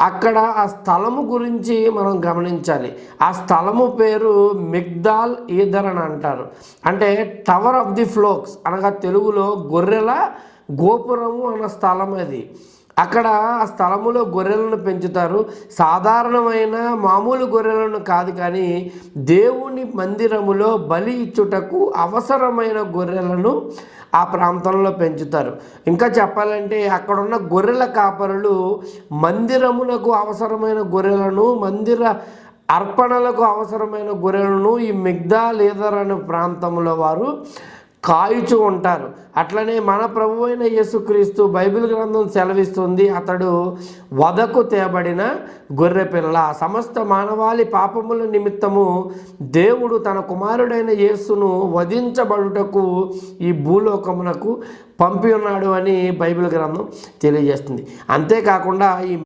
అక్కడ ఆ స్థలము గురించి మనం గమనించాలి. ఆ స్థలము పేరు మిగ్దాల్ ఈదర్ అని అంటారు. అంటే టవర్ ఆఫ్ ది ఫ్లోక్స్ అనగా తెలుగులో గొర్రెల గోపురము అన్న స్థలం అది. అక్కడ ఆ స్థలములో గొర్రెలను పెంచుతారు. సాధారణమైన మామూలు గొర్రెలను కాదు కానీ దేవుని మందిరములో బలి ఇచ్చుటకు అవసరమైన గొర్రెలను ఆ ప్రాంతంలో పెంచుతారు. ఇంకా చెప్పాలంటే అక్కడున్న గొర్రెల కాపరులు మందిరమునకు అవసరమైన గొర్రెలను మందిర అర్పణలకు అవసరమైన గొర్రెలను ఈ మిగ్దా లేదర్ అనే ప్రాంతంలో వారు కాయుచు ఉంటారు. అట్లనే మన ప్రభు అయిన యేసుక్రీస్తు బైబిల్ గ్రంథం సెలవిస్తుంది. అతడు వదకు తేబడిన గొర్రెపిల్ల సమస్త మానవాళి పాపముల నిమిత్తము దేవుడు తన కుమారుడైన యేసును వధించబడుటకు ఈ భూలోకమునకు పంపి ఉన్నాడు అని బైబిల్ గ్రంథం తెలియజేస్తుంది. అంతేకాకుండా ఈ